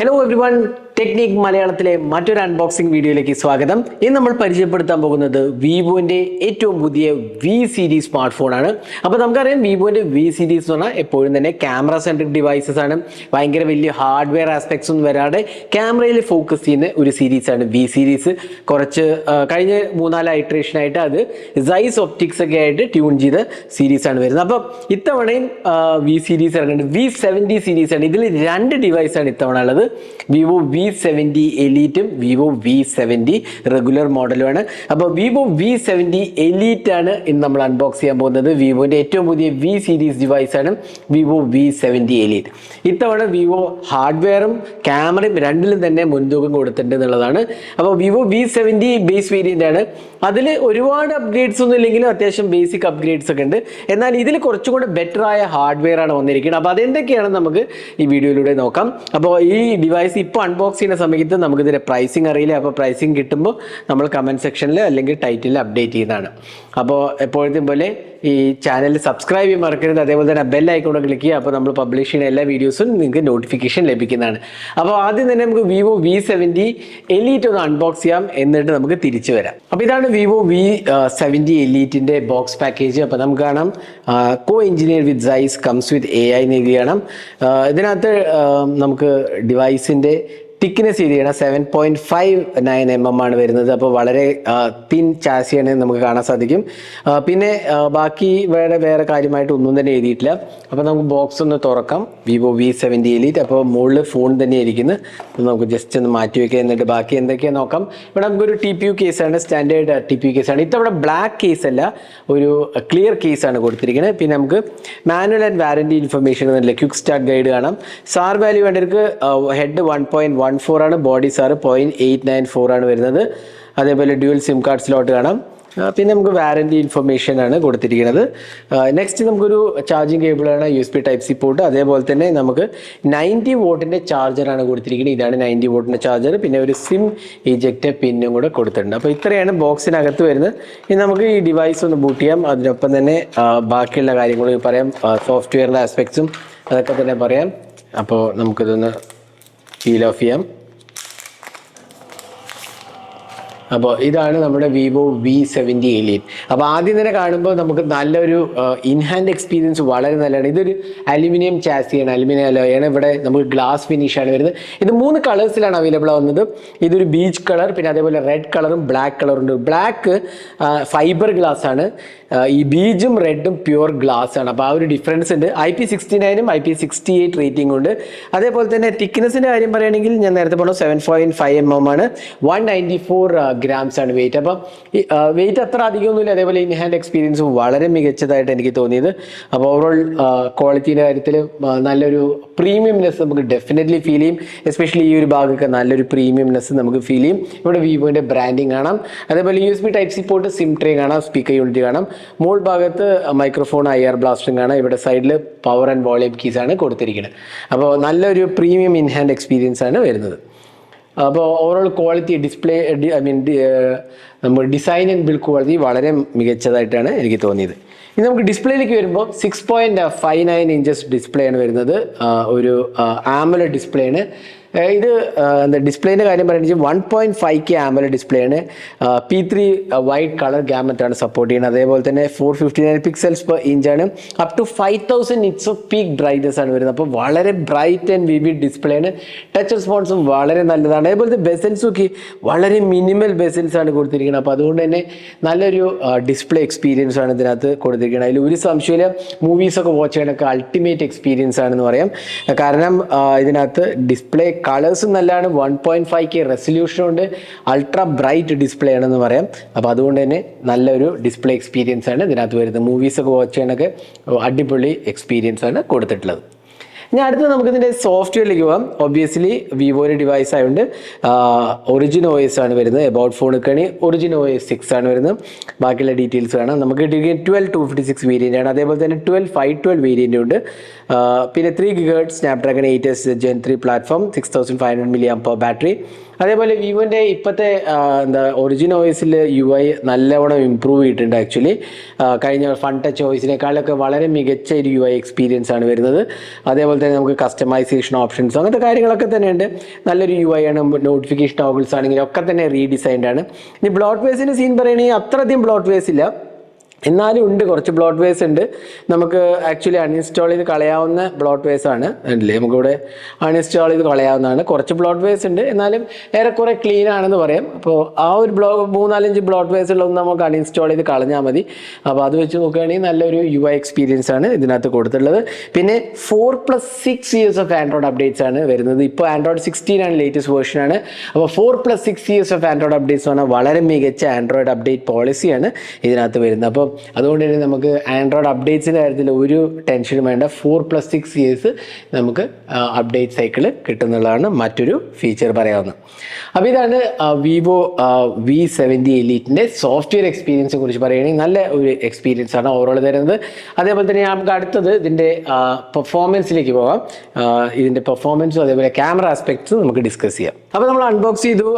Hello everyone, technique മലയാളത്തിലെ മറ്റൊരു unboxing വീഡിയോയിലേക്ക് സ്വാഗതം. ഇന്ന് നമ്മൾ പരിചയപ്പെടുത്താൻ പോകുന്നത് വിവോന്റെ ഏറ്റവും പുതിയ വി സീരീസ് സ്മാർട്ട് ഫോണാണ് അപ്പോൾ നമുക്കറിയാം വിവോന്റെ വി സീരീസ് എന്ന് പറഞ്ഞാൽ എപ്പോഴും തന്നെ ക്യാമറ സെൻട്രിക് ഡിവൈസസ് ആണ്. ഭയങ്കര വലിയ ഹാർഡ്വെയർ ആസ്പെക്ട്സ് ഒന്നും വരാതെ ക്യാമറയിൽ ഫോക്കസ് ചെയ്യുന്ന ഒരു സീരീസ് ആണ് വി സീരീസ് കുറച്ച് കഴിഞ്ഞ മൂന്നാൽ ആയിട്ട് അത് സൈസ് ഒപ്റ്റിക്സ് ഒക്കെ ആയിട്ട് ട്യൂൺ ചെയ്ത സീരീസ് ആണ് വരുന്നത്. അപ്പോൾ ഇത്തവണയും വി സീരീസ് ഇറങ്ങുന്നുണ്ട്. വി സെവന്റി സീരീസ് ആണ്. ഇതിൽ രണ്ട് ഡിവൈസാണ് ഇത്തവണ ഉള്ളത്. വിവോ വി സെവന്റി എലീറ്റും വിവോ വി സെവന്റി റെഗുലർ മോഡലുമാണ് അപ്പോൾ വിവോ വി സെവന്റി എലീറ്റ് ആണ് ഇന്ന് നമ്മൾ അൺബോക്സ് ചെയ്യാൻ പോകുന്നത്. വിവോന്റെ ഏറ്റവും പുതിയ വി സീരീസ് ഡിവൈസ് ആണ് വിവോ വി സെവന്റി എലീറ്റ് ഇത്തവണ വിവോ ഹാർഡ്വെയറും ക്യാമറയും രണ്ടിലും തന്നെ മുൻതൂക്കം കൊടുത്തിട്ടുണ്ട് എന്നുള്ളതാണ്. അപ്പോൾ Vivo V seventy base variant ആണ്. അതിൽ ഒരുപാട് അപ്ഗ്രേഡ്സ് ഒന്നും ഇല്ലെങ്കിലും അത്യാവശ്യം ബേസിക് അപ്ഗ്രേഡ്സ് ഒക്കെ ഉണ്ട്. എന്നാൽ ഇതിൽ കുറച്ചും കൂടെ ബെറ്റർ ആയ ഹാർഡ്വെയർ ആണ് വന്നിരിക്കുന്നത്. അപ്പോൾ അതെന്തൊക്കെയാണ് നമുക്ക് ഈ വീഡിയോയിലൂടെ നോക്കാം. അപ്പോൾ ഈ ഡിവൈസ് ഇപ്പോൾ അൺബോക്സ് ചെയ്യുന്ന സമയത്ത് നമുക്ക് ഇതിന്റെ പ്രൈസിങ് അറിയില്ല. അപ്പോൾ പ്രൈസിങ് കിട്ടുമ്പോൾ നമ്മൾ കമന്റ് സെക്ഷനിൽ അല്ലെങ്കിൽ ടൈറ്റിൽ അപ്ഡേറ്റ് ചെയ്യുന്നതാണ് അപ്പോൾ എപ്പോഴത്തെയും പോലെ ഈ ചാനൽ സബ്സ്ക്രൈബ് ചെയ്യാൻ മറക്കരുത്. അതേപോലെ തന്നെ ബെൽ ഐക്കോടെ ക്ലിക്ക് ചെയ്യുക. അപ്പോൾ നമ്മൾ പബ്ലിഷ് ചെയ്യുന്ന എല്ലാ വീഡിയോസും നിങ്ങൾക്ക് നോട്ടിഫിക്കേഷൻ ലഭിക്കുന്നതാണ്. അപ്പോൾ ആദ്യം തന്നെ നമുക്ക് വിവോ വി സെവന്റി എലീറ്റ് ഒന്ന് അൺബോക്സ് ചെയ്യാം എന്നിട്ട് നമുക്ക് തിരിച്ചു വരാം. അപ്പോൾ ഇതാണ് വിവോ വി സെവന്റി എലീറ്റിന്റെ ബോക്സ് പാക്കേജ് അപ്പോൾ നമുക്ക് കാണാം. Co engineer with Zeiss comes with A I എന്ന് ഇതിനകത്ത് നമുക്ക് ഡിവൈസിന്റെ തിക്നെസ് ചെയ്തിരിക്കണം seven point five nine M M ആണ് വരുന്നത്. അപ്പോൾ വളരെ തിൻ ചാസിയാണ് നമുക്ക് കാണാൻ സാധിക്കും. പിന്നെ ബാക്കി വേറെ വേറെ കാര്യമായിട്ട് ഒന്നും തന്നെ എഴുതിയിട്ടില്ല. അപ്പോൾ നമുക്ക് ബോക്സ് ഒന്ന് തുറക്കാം. വിവോ വി സെവന്റി എലീറ്റ് അപ്പോൾ മുകളിൽ ഫോൺ തന്നെ ഇരിക്കുന്നു. അപ്പോൾ നമുക്ക് ജസ്റ്റ് ഒന്ന് മാറ്റി വെക്കുക എന്നിട്ട് ബാക്കി എന്തൊക്കെയാണ് നോക്കാം. ഇവിടെ നമുക്കൊരു ടി പി യു കേസാണ് സ്റ്റാൻഡേർഡ് ടി പി യു കേസാണ് ഇത്തവണ ബ്ലാക്ക് കേസ് അല്ല. ഒരു ക്ലിയർ കേസാണ് കൊടുത്തിരിക്കുന്നത് പിന്നെ നമുക്ക് മാനുവൽ ആൻഡ് വാറന്റി ഇൻഫർമേഷൻ എന്നല്ല ക്വിക്ക് സ്റ്റാർട്ട് ഗൈഡ് കാണാം. സാർ വാല്യൂ വേണ്ടവർക്ക് head one point one four ആണ്. Body SAR point eight nine four ആണ് വരുന്നത്. അതേപോലെ ഡ്യുവൽ സിം കാർഡ് സ്ലോട്ട് കാണാം. പിന്നെ നമുക്ക് വാറന്റി ഇൻഫർമേഷൻ ആണ് കൊടുത്തിരിക്കുന്നത്. നെക്സ്റ്റ് നമുക്കൊരു charging കേബിളാണ് U S B type C port അതേപോലെ തന്നെ നമുക്ക് നയന്റി വോട്ടിന്റെ ചാർജറാണ് കൊടുത്തിരിക്കുന്നത്. ഇതാണ് നയന്റി വോട്ടിന്റെ ചാർജർ പിന്നെ ഒരു സിം ഇജക്റ്റ് പിന്നും കൂടെ കൊടുത്തിട്ടുണ്ട്. അപ്പോൾ ഇത്രയാണ് ബോക്സിനകത്ത് വരുന്നത്. ഇനി നമുക്ക് ഈ ഡിവൈസ് ഒന്ന് ബൂട്ട് ചെയ്യാം. അതിനൊപ്പം തന്നെ ബാക്കിയുള്ള കാര്യങ്ങളും പറയാം. സോഫ്റ്റ്വെയറിന്റെ ആസ്പെക്ട്സും അതൊക്കെ തന്നെ പറയാം. അപ്പോൾ നമുക്കിതൊന്ന് ഫീൽ ഓഫ് ചെയ്യാം അപ്പോൾ ഇതാണ് നമ്മുടെ വിവോ വി സെവന്റി എലിയറ്റ് അപ്പോൾ ആദ്യം തന്നെ കാണുമ്പോൾ നമുക്ക് നല്ലൊരു ഇൻഹാൻഡ് എക്സ്പീരിയൻസ് വളരെ നല്ലതാണ്. ഇതൊരു അലുമിനിയം ചാസിയാണ് അലുമിനിയം അലോയാണ്. ഇവിടെ നമുക്ക് ഗ്ലാസ് ഫിനിഷാണ് വരുന്നത്. ഇത് മൂന്ന് കളേഴ്സിലാണ് അവൈലബിൾ ആവുന്നത്. ഇതൊരു ബീച്ച് കളർ പിന്നെ അതേപോലെ റെഡ് കളറും ബ്ലാക്ക് കളറും ഉണ്ട്. ബ്ലാക്ക് ഫൈബർ ഗ്ലാസ് ആണ്. ഈ ബീജും റെഡും പ്യുവർ ഗ്ലാസ് ആണ്. അപ്പോൾ ആ ഒരു ഡിഫറൻസ് ഉണ്ട്. I P sixty നയനും I P sixty eight rating ഉണ്ട്. അതേപോലെ തന്നെ തിക്നെസ്സിന്റെ കാര്യം പറയുകയാണെങ്കിൽ ഞാൻ നേരത്തെ പറഞ്ഞു seven point five M M ആണ്. വൺ നയന്റി ഫോർ ഗ്രാംസ് ആണ് വെയിറ്റ് അപ്പം വെയിറ്റ് അത്ര അധികമൊന്നുമില്ല. അതേപോലെ ഇൻ ഹാൻഡ് എക്സ്പീരിയൻസ് വളരെ മികച്ചതായിട്ട് എനിക്ക് തോന്നിയത്. അപ്പോൾ ഓവറോൾ ക്വാളിറ്റിയുടെ കാര്യത്തിൽ നല്ലൊരു പ്രീമിയംനെസ് നമുക്ക് ഡെഫിനറ്റ്ലി ഫീൽ ചെയ്യും. എസ്പെഷ്യലി ഈ ഒരു ഭാഗമൊക്കെ നല്ലൊരു പ്രീമിയംനെസ് നമുക്ക് ഫീൽ ചെയ്യും. ഇവിടെ വിവോന്റെ ബ്രാൻഡിങ് കാണാം. അതേപോലെ U S B type C port SIM tray കാണാം. സ്പീക്കർ യൂണിറ്റ് കാണാം. മോൾ ഭാഗത്ത് മൈക്രോഫോൺ ഐ ആർ ബ്ലാസ്റ്റും കാണാം. ഇവിടെ സൈഡിൽ പവർ ആൻഡ് വോളിയം കീസ് ആണ് കൊടുത്തിരിക്കുന്നത് അപ്പോൾ നല്ലൊരു പ്രീമിയം ഇൻ ഹാൻഡ് എക്സ്പീരിയൻസ് ആണ് വരുന്നത്. അപ്പോൾ overall quality display I mean നമ്മൾ ഡിസൈൻ ആൻഡ് ബിൽഡ് ക്വാളിറ്റി വളരെ മികച്ചതായിട്ടാണ് എനിക്ക് തോന്നിയത്. ഇനി നമുക്ക് ഡിസ്പ്ലേയിലേക്ക് വരുമ്പോൾ six point five nine inches display ആണ് വരുന്നത്. ഒരു ആമല ഡിസ്പ്ലേ ആണ്. ഇത് എന്താ ഡിസ്പ്ലേന്റെ കാര്യം പറയുകയാണെങ്കിൽ one point five K AMOLED display ആണ്. പി ത്രീ വൈറ്റ് കളർ ഗ്യാമറ്റാണ് സപ്പോർട്ട് ചെയ്യുന്നത്. അതേപോലെ തന്നെ four fifty nine pixels per ഇഞ്ചാണ് up to five thousand nits of peak brightness ആണ് വരുന്നത്. അപ്പോൾ വളരെ ബ്രൈറ്റ് ആൻഡ് വിവിഡ് ഡിസ്പ്ലേ ആണ്. ടച്ച് റെസ്പോൺസും വളരെ നല്ലതാണ്. അതേപോലെ ബെസൽസും ഒക്കെ വളരെ മിനിമൽ ബെസൽസ് ആണ് കൊടുത്തിരിക്കുന്നത്. അപ്പോൾ അതുകൊണ്ട് തന്നെ നല്ലൊരു ഡിസ്പ്ലേ എക്സ്പീരിയൻസ് ആണ് ഇതിനകത്ത് കൊടുത്തിരിക്കുന്നത്. അതിൽ ഒരു സംശയമില്ല മൂവീസൊക്കെ വാച്ച് ചെയ്യാനൊക്കെ അൾട്ടിമേറ്റ് എക്സ്പീരിയൻസ് ആണെന്ന് പറയാം. കാരണം ഇതിനകത്ത് ഡിസ്പ്ലേ കളേഴ്സും നല്ലതാണ് one point five K resolution ഉണ്ട്. അൾട്രാ ബ്രൈറ്റ് ഡിസ്പ്ലേ ആണെന്ന് പറയാം. അപ്പോൾ അതുകൊണ്ട് തന്നെ നല്ലൊരു ഡിസ്പ്ലേ എക്സ്പീരിയൻസ് ആണ്. ഇതിനകത്ത് വരുന്നത് മൂവീസൊക്കെ വാച്ച് ചെയ്യാനൊക്കെ അടിപൊളി എക്സ്പീരിയൻസ് ആണ് കൊടുത്തിട്ടുള്ളത്. ഇനി അടുത്ത് നമുക്ക് ഇതിന്റെ സോഫ്റ്റ്വെയറിലേക്ക് പോകാം ഒബ്വിയസ്ലി വിവോയുടെ ഡിവൈസ് ആയതുകൊണ്ട് ഒറിജിൻ ഒ എസ് ആണ് വരുന്നത്. എബൌട്ട് ഫോൺ കണി ഒറിജിൻ ഒ എസ് സിക്സ് ആണ് വരുന്നത്. ബാക്കിയുള്ള ഡീറ്റെയിൽസ് കാണാം നമുക്ക് കിട്ടിയിരിക്കുന്നത് twelve two fifty six variant ആണ്. അതേപോലെ തന്നെ ട്വൽവ് ഫൈവ് ട്വൽവ് വേരിയന്റ് ഉണ്ട്. പിന്നെ three gigahertz Snapdragon eight S gen three platform six thousand five hundred milliampere battery അതേപോലെ വിവോന്റെ ഇപ്പോഴത്തെ എന്താ ഒറിജിൻ ഓയിസിൽ യു ഐ നല്ലവണ്ണം ഇമ്പ്രൂവ് ചെയ്തിട്ടുണ്ട് ആക്ച്വലി കഴിഞ്ഞ ഫൺ ടച്ച് ഓയിസിനേക്കാളൊക്കെ വളരെ മികച്ച ഒരു യു ഐ എക്സ്പീരിയൻസ് ആണ് വരുന്നത്. അതേപോലെ തന്നെ നമുക്ക് കസ്റ്റമൈസേഷൻ ഓപ്ഷൻസ് അങ്ങനത്തെ കാര്യങ്ങളൊക്കെ തന്നെയുണ്ട്. നല്ലൊരു യു ഐ ആണ് നോട്ടിഫിക്കേഷൻ ടോഗിൾസ് ആണെങ്കിലും ഒക്കെ തന്നെ റീഡിസൈൻഡ് ആണ്. ഇനി ബ്ലോട്ട് വേസിന്റെ സീൻ പറയുകയാണെങ്കിൽ അത്രയധികം ബ്ലോട്ട് വേസ് ഇല്ല. എന്നാലും ഉണ്ട് കുറച്ച് ബ്ലോട്ട് വേസ് ഉണ്ട്. നമുക്ക് ആക്ച്വലി അൺഇൻസ്റ്റാൾ ചെയ്ത് കളയാവുന്ന ബ്ലോട്ട് വേസ് ആണ്. അല്ലേ നമുക്കിവിടെ അൺഇൻസ്റ്റാൾ ചെയ്ത് കളയാവുന്നതാണ്. കുറച്ച് ബ്ലോട്ട് വേസ് ഉണ്ട്. എന്നാലും ഏറെക്കുറെ ക്ലീൻ ആണെന്ന് പറയാം. അപ്പോൾ ആ ഒരു ബ്ലോ മൂന്നാലഞ്ച് ബ്ലോട്ട് വേസ് ഉള്ളതൊന്നും നമുക്ക് അൺഇൻസ്റ്റാൾ ചെയ്ത് കളഞ്ഞാൽ മതി. അപ്പോൾ അത് വെച്ച് നോക്കുകയാണെങ്കിൽ നല്ലൊരു യു ഐ എക്സ്പീരിയൻസ് ആണ് ഇതിനകത്ത് കൊടുത്തിട്ടുള്ളത്. പിന്നെ four plus six years of Android updates ആണ് വരുന്നത്. ഇപ്പോൾ ആൻഡ്രോയിഡ് സിക്സ്റ്റീൻ ആണ് ലേറ്റസ്റ്റ് വേർഷൻ ആണ്. അപ്പോൾ four plus six years of Android updates പറഞ്ഞാൽ വളരെ മികച്ച ആൻഡ്രോയിഡ് അപ്ഡേറ്റ് പോളിസിയാണ് ഇതിനകത്ത് വരുന്നത്. അപ്പോൾ അതുകൊണ്ട് തന്നെ നമുക്ക് ആൻഡ്രോയിഡ് അപ്ഡേറ്റ്സിന്റെ കാര്യത്തിൽ ഒരു ടെൻഷനും വേണ്ട. ഫോർ പ്ലസ് സിക്സ് ഇയേഴ്സ് നമുക്ക് അപ്ഡേറ്റ് സൈക്കിൾ കിട്ടുന്നുള്ളതാണ് മറ്റൊരു ഫീച്ചർ പറയാവുന്നത്. അപ്പോൾ ഇതാണ് വിവോ വി സെവന്റി എലീറ്റിന്റെ സോഫ്റ്റ്വെയർ എക്സ്പീരിയൻസിനെ കുറിച്ച് പറയുകയാണെങ്കിൽ നല്ല ഒരു എക്സ്പീരിയൻസ് ആണ് ഓവറോൾ തരുന്നത്. അതേപോലെ തന്നെ നമുക്ക് അടുത്തത് ഇതിന്റെ പെർഫോമൻസിലേക്ക് പോകാം. ഇതിന്റെ പെർഫോമൻസും അതേപോലെ ക്യാമറ ആസ്പെക്ട്സും നമുക്ക് ഡിസ്കസ് ചെയ്യാം. അപ്പോൾ നമ്മൾ അൺബോക്സ് ചെയ്തു.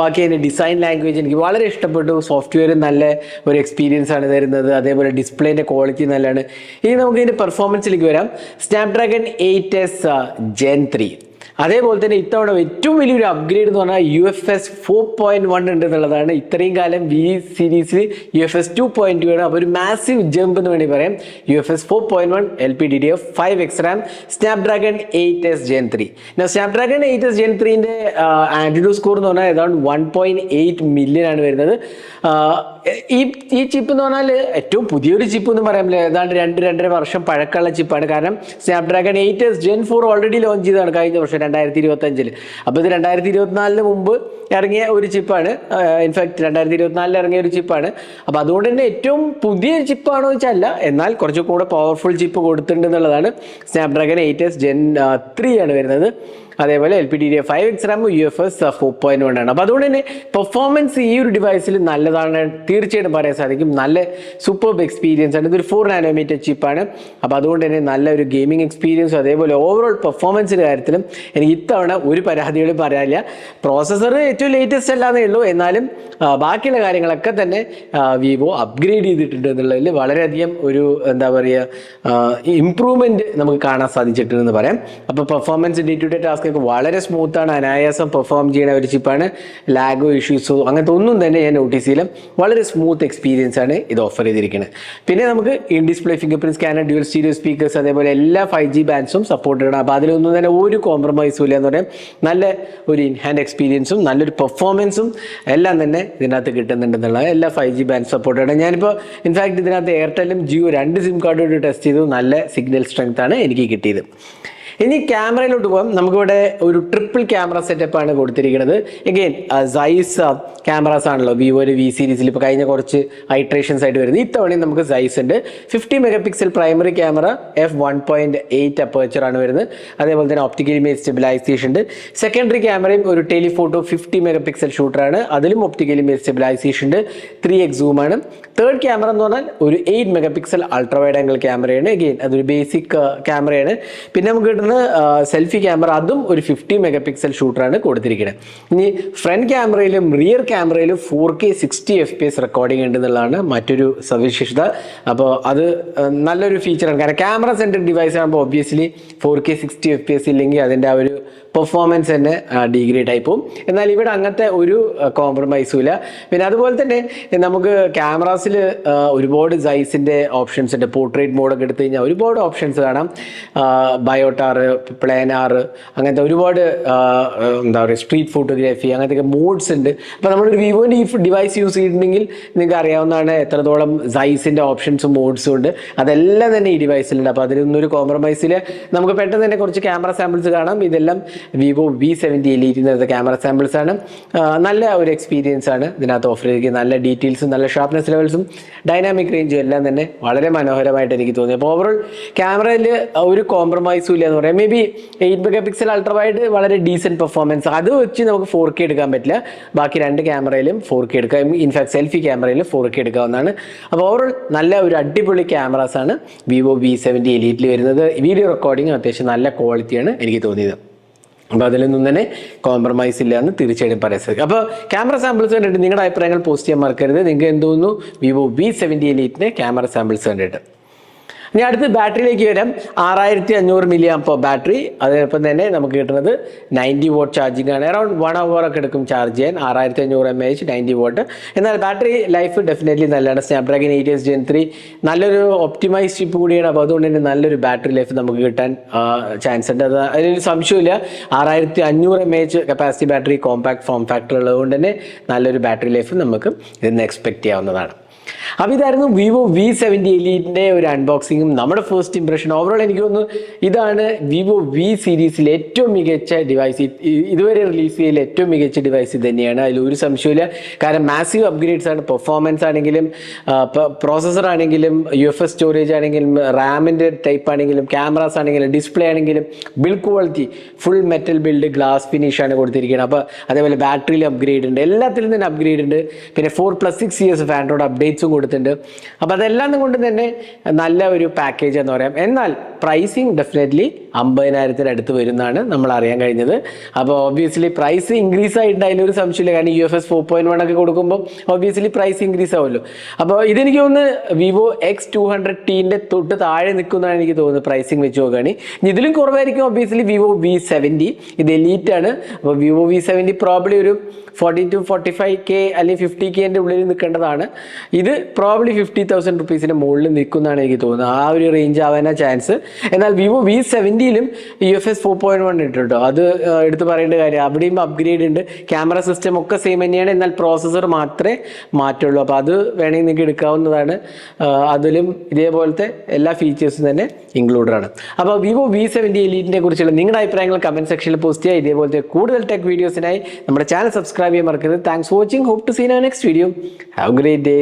ബാക്കി അതിന്റെ ഡിസൈൻ ലാംഗ്വേജ് എനിക്ക് വളരെ ഇഷ്ടപ്പെട്ടു. സോഫ്റ്റ്വെയർ നല്ല ഒരു എക്സ്പീരിയൻസ് ആണ് തരുന്നത്. അതേപോലെ ഡിസ്പ്ലേന്റെ ക്വാളിറ്റി നല്ലതാണ്. ഇനി നമുക്ക് ഇതിന്റെ പെർഫോമൻസിലേക്ക് വരാം. Snapdragon eight S gen three അതേപോലെ തന്നെ ഇത്തവണ ഏറ്റവും വലിയൊരു അപ്ഗ്രേഡ് എന്ന് പറഞ്ഞാൽ U F S four point one ഉണ്ട് എന്നുള്ളതാണ് ഇത്രയും കാലം വി സീരീസിൽ U F S two point two ആണ്. അപ്പോൾ ഒരു മാസീവ് ജമ്പ് എന്ന് വേണമെങ്കിൽ പറയാം. U F S four point one L P D D F five X RAM Snapdragon eight S gen three Snapdragon eight S gen ത്രീന്റെ AnTuTu score എന്ന് പറഞ്ഞാൽ ഏതാണ്ട് one point eight million ആണ് വരുന്നത്. ഈ ഈ ചിപ്പ് എന്ന് പറഞ്ഞാൽ ഏറ്റവും പുതിയൊരു ചിപ്പ് എന്ന് പറയാൻ പറ്റില്ല. ഏതാണ്ട് രണ്ട് രണ്ടര വർഷം പഴക്കമുള്ള ചിപ്പാണ് കാരണം Snapdragon eight S gen four already launch ചെയ്തതാണ് കഴിഞ്ഞ വർഷം. രണ്ടായിരത്തി ഇരുപത്തി അഞ്ചിൽ അപ്പോൾ ഇത് രണ്ടായിരത്തി ഇരുപത്തിനാലിന് മുമ്പ് ഇറങ്ങിയ ഒരു ചിപ്പാണ്. ഇൻഫാക്ട് രണ്ടായിരത്തി ഇരുപത്തിനാലിൽ ഇറങ്ങിയ ഒരു ചിപ്പാണ്. അപ്പോൾ അതുകൊണ്ട് തന്നെ ഏറ്റവും പുതിയ ചിപ്പാണോ വെച്ചാൽ അല്ല. എന്നാൽ കുറച്ചും കൂടെ പവർഫുൾ ചിപ്പ് കൊടുത്തിട്ടുണ്ട് എന്നുള്ളതാണ് Snapdragon eight S gen three ആണ് വരുന്നത്. അതേപോലെ L P D D five X RAM U F S four point one ആണ്. അപ്പോൾ അതുകൊണ്ട് തന്നെ പെർഫോമൻസ് ഈ ഒരു ഡിവൈസിൽ നല്ലതാണ് തീർച്ചയായിട്ടും പറയാൻ സാധിക്കും. നല്ല സൂപ്പർബ് എക്സ്പീരിയൻസ് ആണ്. ഇതൊരു ഫോർ നാനോമീറ്റർ ചിപ്പാണ് അപ്പോൾ അതുകൊണ്ട് തന്നെ നല്ല ഒരു ഗെയിമിംഗ് എക്സ്പീരിയൻസും അതേപോലെ ഓവറോൾ പെർഫോമൻസിന്റെ കാര്യത്തിലും എനിക്ക് ഇത്തവണ ഒരു പരാതികളും പറയാനില്ല. പ്രോസസ്സർ ഏറ്റവും ലേറ്റസ്റ്റ് അല്ലാന്നേ ഉള്ളൂ. എന്നാലും ബാക്കിയുള്ള കാര്യങ്ങളൊക്കെ തന്നെ വിവോ അപ്ഗ്രേഡ് ചെയ്തിട്ടുണ്ട് എന്നുള്ളതിൽ വളരെയധികം ഒരു എന്താ പറയുക ഇമ്പ്രൂവ്മെന്റ് നമുക്ക് കാണാൻ സാധിച്ചിട്ടുണ്ടെന്ന് പറയാം. അപ്പോൾ performance day to day task ഒക്കെ വളരെ സ്മൂത്താണ് അനായാസം പെർഫോം ചെയ്യുന്ന ഒരു ചിപ്പാണ് ലാഗോ ഇഷ്യൂസോ അങ്ങനത്തെ ഒന്നും തന്നെ ഞാൻ നോട്ടീസ് ചെയ്യില്ല. വളരെ സ്മൂത്ത് എക്സ്പീരിയൻസ് ആണ് ഇത് ഓഫർ ചെയ്തിരിക്കുന്നത് പിന്നെ നമുക്ക് in display fingerprint scanner dual stereo speakers അതേപോലെ എല്ലാ ഫൈവ് ജി ബാൻഡ്സും സപ്പോർട്ട് ചെയ്യണം. അപ്പോൾ അതിലൊന്നും തന്നെ ഒരു കോംപ്രമൈസും ഇല്ല എന്ന് പറയാം. നല്ല ഒരു ഇൻഹാൻഡ് എക്സ്പീരിയൻസും നല്ലൊരു പെർഫോമൻസും എല്ലാം തന്നെ ഇതിനകത്ത് കിട്ടുന്നുണ്ടെന്നുള്ള എല്ലാ ഫൈവ് ജി ബാൻഡ് സപ്പോർട്ട് ചെയ്യണം. ഞാനിപ്പോൾ ഇൻഫാക്ട് ഇതിനകത്ത് എയർടെല്ലും ജിയോ രണ്ട് സിം കാർഡും ടെസ്റ്റ് ചെയ്തു. നല്ല സിഗ്നൽ സ്ട്രെങ്ത് ആണ് എനിക്ക് കിട്ടിയത്. ഇനി ക്യാമറയിലോട്ട് പോകാം നമുക്കിവിടെ ഒരു ട്രിപ്പിൾ ക്യാമറ സെറ്റപ്പ് ആണ് കൊടുത്തിരിക്കുന്നത്. എഗെയിൻ സൈസ് ക്യാമറാസ് ആണല്ലോ. വിവോയുടെ വി സീരീസിൽ ഇപ്പോൾ കഴിഞ്ഞ കുറച്ച് ഹൈട്രേഷൻസ് ആയിട്ട് വരുന്നത്. ഇത്തവണയും നമുക്ക് സൈസ് ഉണ്ട്. Fifty megapixel primary camera F one point eight aperture ആണ് വരുന്നത്. അതേപോലെ തന്നെ ഓപ്റ്റിക്കൽ ഇമേജ് സ്റ്റെബിലൈസേഷൻ ഉണ്ട്. സെക്കൻഡറി ക്യാമറയും ഒരു ടെലിഫോട്ടോ ഫിഫ്റ്റി മെഗാ പിക്സൽ ഷൂട്ടറാണ് അതിലും ഒപ്റ്റിക്കൽ ഇമേജ് സ്റ്റെബിലൈസേഷൻ ഉണ്ട്. ത്രീ എക്സ് ആണ്. തേർഡ് ക്യാമറ എന്ന് പറഞ്ഞാൽ ഒരു eight megapixel ultra wide angle ക്യാമറയാണ് എഗെയിൻ അതൊരു ബേസിക് ക്യാമറയാണ് പിന്നെ നമുക്ക് കിട്ടുന്ന സെൽഫി ക്യാമറ അതും ഒരു ഫിഫ്റ്റി മെഗാ പിക്സൽ ഷൂട്ടറാണ് കൊടുത്തിരിക്കുന്നത്. ഇനി ഫ്രണ്ട് ക്യാമറയിലും rear ക്യാമറയിലും four K sixty F P S recording ഉണ്ട് എന്നുള്ളതാണ് മറ്റൊരു സവിശേഷത. അപ്പോൾ അത് നല്ലൊരു ഫീച്ചറാണ് കാരണം ക്യാമറ സെന്റർ ഡിവൈസ് ആകുമ്പോൾ obviously four K sixty F P S ഇല്ലെങ്കിൽ അതിന്റെ ആ ഒരു പെർഫോമൻസ് തന്നെ ഡിഗ്രി ടൈപ്പും എന്നാൽ ഇവിടെ അങ്ങനത്തെ ഒരു കോംപ്രമൈസും ഇല്ല. പിന്നെ അതുപോലെ തന്നെ നമുക്ക് ക്യാമറാസിൽ ഒരുപാട് സൈസിന്റെ ഓപ്ഷൻസ് ഉണ്ട്. പോർട്രേറ്റ് മോഡൊക്കെ എടുത്തു കഴിഞ്ഞാൽ ഒരുപാട് ഓപ്ഷൻസ് കാണാം. ബയോട്ടാറ് പ്ലേനാർ അങ്ങനത്തെ ഒരുപാട് എന്താ പറയുക സ്ട്രീറ്റ് ഫോട്ടോഗ്രാഫി അങ്ങനത്തെ മോഡ്സ് ഉണ്ട്. അപ്പോൾ നമ്മളൊരു വിവോന്റെ ഈ ഡിവൈസ് യൂസ് ചെയ്തിട്ടുണ്ടെങ്കിൽ നിങ്ങൾക്ക് അറിയാവുന്നതാണ് എത്രത്തോളം സൈസിന്റെ ഓപ്ഷൻസും മോഡ്സും ഉണ്ട്. അതെല്ലാം തന്നെ ഈ ഡിവൈസിലുണ്ട് അപ്പോൾ അതിലൊന്നും ഒരു കോംപ്രമൈസിൽ നമുക്ക് പെട്ടെന്ന് തന്നെ കുറച്ച് ക്യാമറ സാമ്പിൾസ് കാണാം. ഇതെല്ലാം വിവോ വി സെവന്റി എലീറ്റിന്റെ ക്യാമറ സാമ്പിൾസ് ആണ് നല്ല ഒരു എക്സ്പീരിയൻസ് ആണ് ഇതിനകത്ത് ഓഫർ ചെയ്തിരിക്കുന്നത് നല്ല ഡീറ്റെയിൽസും നല്ല ഷാർപ്നെസ് ലെവൽസും ഡൈനാമിക് റേഞ്ചും എല്ലാം തന്നെ വളരെ മനോഹരമായിട്ട് എനിക്ക് തോന്നി. അപ്പോൾ ഓവറോൾ ക്യാമറയിൽ ഒരു കോംപ്രമൈസും ഇല്ല എന്ന് പറയാം. Maybe eight mega pixel ultra wide വളരെ ഡീസെന്റ് പെർഫോമൻസ് അത് വെച്ച് നമുക്ക് ഫോർ കെ എടുക്കാൻ പറ്റില്ല. ബാക്കി രണ്ട് ക്യാമറയിലും ഫോർ കെ എടുക്കാം. ഇൻഫാക്ട് സെൽഫി ക്യാമറയിലും ഫോർ കെ എടുക്കാവുന്നതാണ്. അപ്പോൾ ഓവറോൾ നല്ല ഒരു അടിപൊളി ക്യാമറാസ് ആണ് വിവോ വി സെവന്റി എലീറ്റിൽ വരുന്നത്. വീഡിയോ റെക്കോർഡിംഗ് അത്യാവശ്യം നല്ല ക്വാളിറ്റിയാണ് എനിക്ക് തോന്നിയത്. അപ്പോൾ അതിലൊന്നും തന്നെ കോംപ്രമൈസ് ഇല്ല എന്ന് തീർച്ചയായിട്ടും പറയാൻ സാധിക്കും. അപ്പോൾ ക്യാമറ സാമ്പിൾസ് കണ്ടിട്ട് നിങ്ങളുടെ അഭിപ്രായങ്ങൾ പോസ്റ്റ് ചെയ്യാൻ മറക്കരുത്. നിങ്ങൾക്ക് എന്ത് തോന്നുന്നു? വിവോ വി സെവന്റി എലീറ്റിന്റെ ക്യാമറ സാമ്പിൾസ് കണ്ടിട്ട്. ഇനി അടുത്ത് ബാറ്ററിയിലേക്ക് വരാം. ആറായിരത്തി അഞ്ഞൂറ് മില്ലി അപ്പോൾ ബാറ്ററി അതോടൊപ്പം തന്നെ നമുക്ക് കിട്ടുന്നത് നയന്റി വോട്ട് ചാർജിങ് ആണ്. അറൗണ്ട് വൺ അവർ ഒക്കെ എടുക്കും ചാർജ് ചെയ്യാൻ. ആറായിരത്തി അഞ്ഞൂറ് എം എച്ച് നയന്റി വോട്ട് എന്നാൽ ബാറ്ററി ലൈഫ് ഡെഫിനറ്റ്ലി നല്ലതാണ്. Snapdragon eight S gen three നല്ലൊരു ഒപ്റ്റിമൈസ് ചിപ്പ് കൂടിയാണ്. അപ്പോൾ അതുകൊണ്ട് തന്നെ നല്ലൊരു ബാറ്ററി ലൈഫ് നമുക്ക് കിട്ടാൻ ചാൻസ് ഉണ്ട്. അത് അതിനൊരു സംശയമില്ല ആറായിരത്തി അഞ്ഞൂറ് M H capacity battery compact form factor ഉള്ളതുകൊണ്ട് തന്നെ നല്ലൊരു ബാറ്ററി ലൈഫ് നമുക്ക് ഇതിൽ നിന്ന് എക്സ്പെക്ട് ചെയ്യാവുന്നതാണ്. അപ്പോൾ ഇതായിരുന്നു വിവോ വി സെവന്റി എലീറ്റിന്റെ ഒരു അൺബോക്സിങ്ങും നമ്മുടെ ഫസ്റ്റ് ഇംപ്രഷൻ ഓവറോൾ എനിക്ക് തോന്നുന്നു ഇതാണ് വിവോ വി സീരീസിലെ ഏറ്റവും മികച്ച ഡിവൈസ് ഇതുവരെ റിലീസ് ചെയ്യൽ ഏറ്റവും മികച്ച ഡിവൈസ് തന്നെയാണ്. അതിൽ ഒരു സംശയമില്ല കാരണം മാസീവ് അപ്ഗ്രേഡ്സ് ആണ്. പെർഫോമൻസ് ആണെങ്കിലും പ്രോസസ്സർ ആണെങ്കിലും യു എഫ് എസ് സ്റ്റോറേജ് ആണെങ്കിലും റാമിന്റെ ടൈപ്പ് ആണെങ്കിലും ക്യാമറാസ് ആണെങ്കിലും ഡിസ്പ്ലേ ആണെങ്കിലും build quality full metal build glass finish ആണ് കൊടുത്തിരിക്കുന്നത്. അപ്പോൾ അതേപോലെ ബാറ്ററിയിൽ അപ്ഗ്രേഡ് ഉണ്ട്. എല്ലാത്തിലും തന്നെ അപ്ഗ്രേഡ് ഉണ്ട്. പിന്നെ four plus six years of Android അപ്ഡേറ്റ്സും കൊടുത്തിട്ടുണ്ട്. അപ്പോൾ അതെല്ലാം കൊണ്ട് തന്നെ നല്ല ഒരു പാക്കേജ് എന്ന് പറയാം. എന്നാൽ പ്രൈസിങ് ഡെഫിനറ്റ്ലി അമ്പതിനായിരത്തിന് അടുത്ത് വരുന്നതാണ് നമ്മൾ അറിയാൻ കഴിഞ്ഞത്. അപ്പോൾ ഒബ്വിയസ്ലി പ്രൈസ് ഇൻക്രീസ് ആയിട്ട് അതിലൊരു സംശയമില്ല കാരണം U F S four point one ഒക്കെ കൊടുക്കുമ്പോൾ ഒബ്വിയസ്ലി പ്രൈസ് ഇൻക്രീസ് ആവുമല്ലോ. അപ്പോൾ ഇതെനിക്ക് തോന്നുന്നു വിവോ എക്സ് ടു ഹൺഡ്രഡ് ടീന്റെ തൊട്ട് താഴെ നിൽക്കുന്നതാണ് എനിക്ക് തോന്നുന്നത് പ്രൈസിങ് വെച്ച് നോക്കുകയാണെങ്കിൽ ഇതിലും കുറവായിരിക്കും ഒബ്വിയസ്ലി വിവോ വി സെവന്റി ഇത് എലീറ്റ് ആണ്. അപ്പോൾ വിവോ വി സെവന്റി പ്രോബ്ലി ഒരു forty to forty five K അല്ലെങ്കിൽ ഫിഫ്റ്റി കെന്റെ ഉള്ളിൽ നിൽക്കേണ്ടതാണ്. ഇത് പ്രോബ്ലി ഫിഫ്റ്റി തൗസൻഡ് റുപ്പീസിന്റെ മുകളിൽ നിൽക്കുന്നതാണ് എനിക്ക് തോന്നുന്നത്. ആ ഒരു റേഞ്ച് ആവാൻ ചാൻസ് എന്നാൽ Vivo V സെവന്റിയിലും U F S four point one ഇട്ടുണ്ടോ അത് എടുത്ത് പറയേണ്ട കാര്യം അവിടെയും അപ്ഗ്രേഡ് ഉണ്ട്. ക്യാമറ സിസ്റ്റം ഒക്കെ സെയിം തന്നെയാണ്. എന്നാൽ പ്രോസസ്സർ മാത്രമേ മാറ്റുള്ളൂ. അപ്പോൾ അത് വേണമെങ്കിൽ നിങ്ങൾക്ക് എടുക്കാവുന്നതാണ്. അതിലും ഇതേപോലത്തെ എല്ലാ ഫീച്ചേഴ്സും തന്നെ ഇൻക്ലൂഡഡ് ആണ്. അപ്പോൾ വിവോ വി സെവന്റി എലീറ്റിനെ കുറിച്ചുള്ള നിങ്ങളുടെ അഭിപ്രായങ്ങൾ കമന്റ് സെക്ഷനിൽ പോസ്റ്റ് ചെയ്യുക. ഇതേപോലത്തെ കൂടുതൽ ടെക് വീഡിയോസിനായി നമ്മുടെ ചാനൽ സബ്സ്ക്രൈബ് ചെയ്യാൻ മറക്കരുത്. Thanks for watching hope to seen next video have great day